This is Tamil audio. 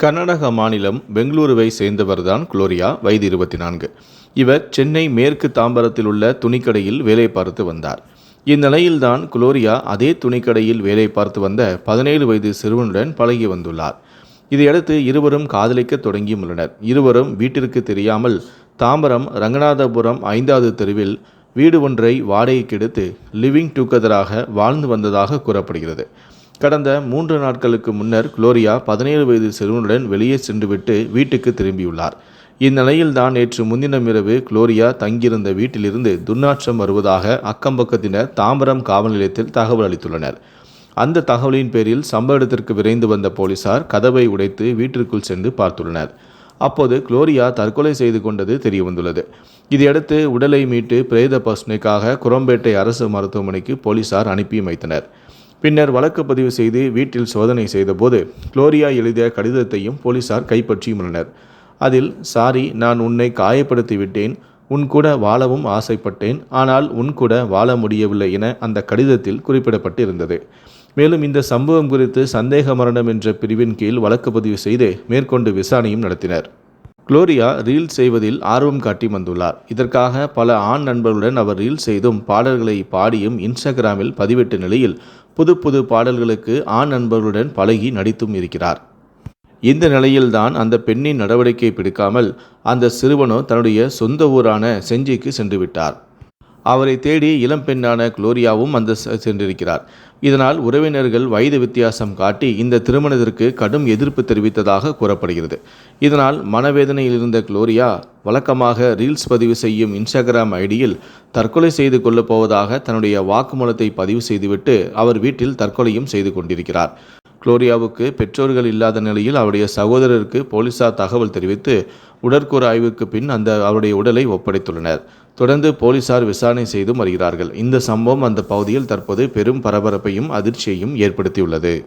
கர்நாடக மாநிலம் பெங்களூருவை சேர்ந்தவர்தான் குளோரியா வயது இருபத்தி நான்கு இவர் சென்னை மேற்கு தாம்பரத்தில் உள்ள துணிக்கடையில் வேலை பார்த்து வந்தார். இந்நிலையில்தான் குளோரியா அதே துணிக்கடையில் வேலை பார்த்து வந்த பதினேழு வயது சிறுவனுடன் பழகி வந்துள்ளார். இதையடுத்து இருவரும் காதலிக்க தொடங்கியுள்ளனர் இருவரும் வீட்டிற்கு தெரியாமல் தாம்பரம் ரங்கநாதபுரம் ஐந்தாவது தெருவில் வீடு ஒன்றை வாடகைக்கு எடுத்து லிவிங் டுகெதராக வாழ்ந்து வந்ததாக கூறப்படுகிறது. கடந்த மூன்று நாட்களுக்கு முன்னர் குளோரியா பதினேழு வயது சிறுவனுடன் வெளியே சென்றுவிட்டு வீட்டுக்கு திரும்பியுள்ளார். இந்நிலையில்தான் நேற்று முன்தினம் இரவு குளோரியா தங்கியிருந்த வீட்டிலிருந்து துர்நாற்றம் வருவதாக அக்கம்பக்கத்தினர் தாம்பரம் காவல் நிலையத்தில் தகவல் அளித்துள்ளனர். அந்த தகவலின் பேரில் சம்பவ இடத்திற்கு விரைந்து வந்த போலீசார் கதவை உடைத்து வீட்டிற்குள் சென்று பார்த்துள்ளனர். அப்போது குளோரியா தற்கொலை செய்து கொண்டது தெரியவந்துள்ளது. இதையடுத்து உடலை மீட்டு பிரேத பசுனைக்காக குரம்பேட்டை அரசு மருத்துவமனைக்கு போலீசார் அனுப்பி வைத்தனர். பின்னர் வழக்கு பதிவு செய்து வீட்டில் சோதனை செய்தபோது குளோரியா எழுதிய கடிதத்தையும் போலீசார் கைப்பற்றியுள்ளனர். அதில் சாரி நான் உன்னை காயப்படுத்தி விட்டேன். உன் கூட வாழவும் ஆசைப்பட்டேன். ஆனால் உன் கூட வாழ முடியவில்லை என அந்த கடிதத்தில் குறிப்பிடப்பட்டு இருந்தது மேலும் இந்த சம்பவம் குறித்து சந்தேக மரணம் என்ற பிரிவின் கீழ் வழக்கு பதிவு செய்து மேற்கொண்டு விசாரணையும் நடத்தினர். குளோரியா ரீல் செய்வதில் ஆர்வம் காட்டி வந்துள்ளார். இதற்காக பல ஆண் நண்பர்களுடன் அவர் ரீல் செய்தும் பாடல்களை பாடியும் இன்ஸ்டாகிராமில் பதிவிட்ட நிலையில் புது புது பாடல்களுக்கு ஆண் நண்பர்களுடன் பழகி நடித்தும் இருக்கிறார். இந்த நிலையில்தான் அந்த பெண்ணின் நடவடிக்கை பிடிக்காமல் அந்த சிறுவனோ தன்னுடைய சொந்த ஊரான செஞ்சிக்கு சென்று விட்டார். அவரை தேடி இளம்பெண்ணான குளோரியாவும் வந்து செ- சென்றிருக்கிறார். இதனால் உறவினர்கள் வயது வித்தியாசம் காட்டி இந்த திருமணத்திற்கு கடும் எதிர்ப்பு தெரிவித்ததாக கூறப்படுகிறது. இதனால் மனவேதனையில் இருந்த குளோரியா வழக்கமாக ரீல்ஸ் பதிவு செய்யும் இன்ஸ்டாகிராம் ஐடியில் தற்கொலை செய்து கொள்ளப் போவதாக தன்னுடைய வாக்குமூலத்தை பதிவு செய்துவிட்டு அவர் வீட்டில் தற்கொலையும் செய்து கொண்டிருக்கிறார். குளோரியாவுக்கு பெற்றோர்கள் இல்லாத நிலையில் அவருடைய சகோதரருக்கு போலீசார் தகவல் தெரிவித்து உடற்கூறு ஆய்வுக்கு பின் அந்த அவருடைய உடலை ஒப்படைத்துள்ளனர். தொடர்ந்து போலீசார் விசாரணை செய்தும் வருகிறார்கள். இந்த சம்பவம் அந்த பகுதியில் தற்போது பெரும் பரபரப்பையும் அதிர்ச்சியையும் ஏற்படுத்தியுள்ளது.